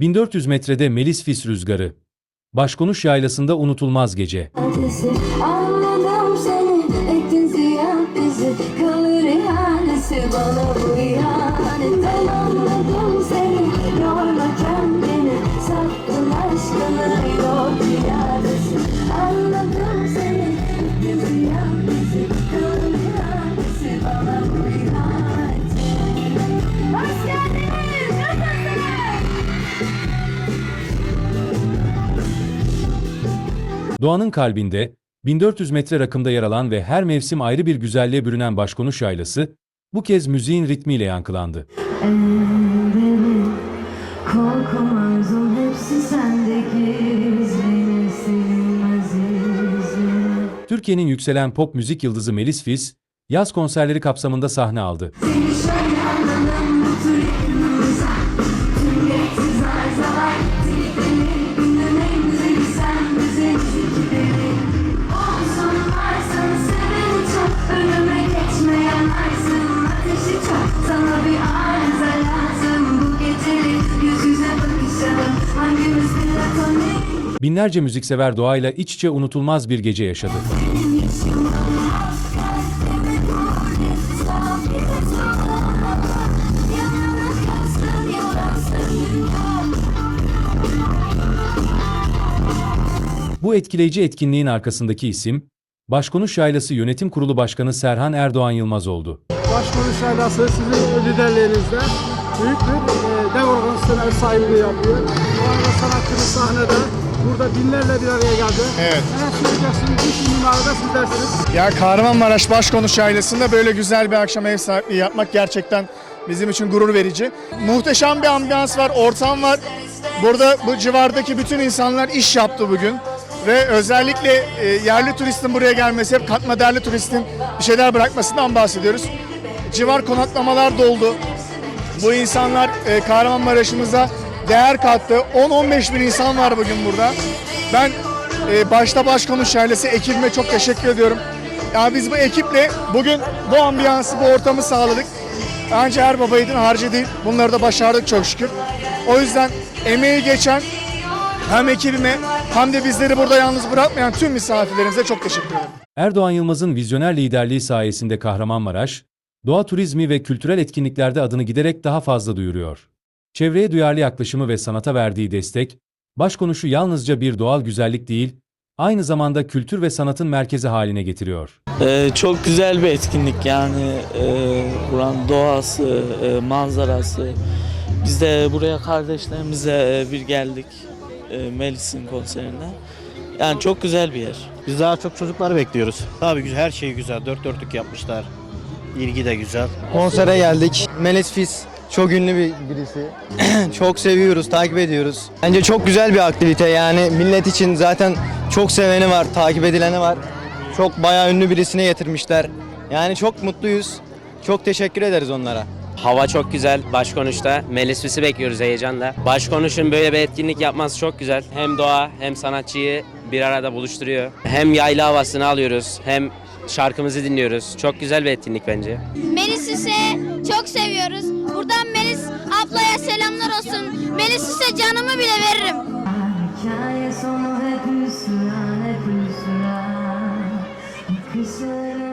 1400 metrede Melis Fis rüzgarı. Başkonuş yaylasında unutulmaz gece. Adresi Doğanın kalbinde, 1400 metre rakımda yer alan ve her mevsim ayrı bir güzelliğe bürünen Başkonuş yaylası, bu kez müziğin ritmiyle yankılandı. Ellerim korkum hepsi Türkiye'nin yükselen pop müzik yıldızı Melis Fis, yaz konserleri kapsamında sahne aldı. Seni Binlerce müziksever doğayla iç içe unutulmaz bir gece yaşadı. Bu etkileyici etkinliğin arkasındaki isim, Başkonuş Yaylası Yönetim Kurulu Başkanı Serhan Erdoğan Yılmaz oldu. Başkonuş Yaylası sizin liderliğinizde büyük bir e, ev sahipliği yapıyor. Bu arada sanatçımız sahnede. Burada binlerle bir araya geldi. Evet. Neler söyleyeceksiniz? İlk mimarı da sizlersiniz. Ya Kahramanmaraş Başkonuş ailesinde böyle güzel bir akşam ev sahipliği yapmak gerçekten bizim için gurur verici. Muhteşem bir ambiyans var, ortam var. Burada bu civardaki bütün insanlar iş yaptı bugün. Ve özellikle e, yerli turistin buraya gelmesi, hep katma değerli turistin bir şeyler bırakmasından bahsediyoruz. Civar konaklamalar doldu. Bu insanlar e, Kahramanmaraş'ımıza değer kattı. 10-15 bin insan var bugün burada. Ben e, başta Başkonuş ailesi ekibime çok teşekkür ediyorum. Ya biz bu ekiple bugün bu ambiyansı, bu ortamı sağladık. Bence her baba yiğidin harcı değil. Bunları da başardık çok şükür. O yüzden emeği geçen hem ekibime hem de bizleri burada yalnız bırakmayan tüm misafirlerimize çok teşekkür ederim. Erdoğan Yılmaz'ın vizyoner liderliği sayesinde Kahramanmaraş, doğa turizmi ve kültürel etkinliklerde adını giderek daha fazla duyuruyor. Çevreye duyarlı yaklaşımı ve sanata verdiği destek, başkonuşu yalnızca bir doğal güzellik değil, aynı zamanda kültür ve sanatın merkezi haline getiriyor. Ee, çok güzel bir etkinlik yani ee, buranın doğası, ee, manzarası. Biz de buraya kardeşlerimizle ee, bir geldik ee, Melis'in konserine. Yani çok güzel bir yer. Biz daha çok çocukları bekliyoruz. Tabii güzel, her şey güzel. Dört dörtlük yapmışlar. İlgi de güzel. Konsere geldik. Melis Fis çok ünlü bir birisi. çok seviyoruz, takip ediyoruz. Bence çok güzel bir aktivite yani millet için zaten çok seveni var, takip edileni var. Çok bayağı ünlü birisine getirmişler. Yani çok mutluyuz. Çok teşekkür ederiz onlara. Hava çok güzel. Başkonuş'ta Melis Füs'ü bekliyoruz heyecanla. Başkonuş'un böyle bir etkinlik yapması çok güzel. Hem doğa hem sanatçıyı bir arada buluşturuyor. Hem yayla havasını alıyoruz hem şarkımızı dinliyoruz. Çok güzel bir etkinlik bence. Melis Süse çok seviyoruz. Buradan Melis ablaya selamlar olsun. Melis Süse canımı bile veririm. Hikaye sonu hep hüsran hep hüsran Kışların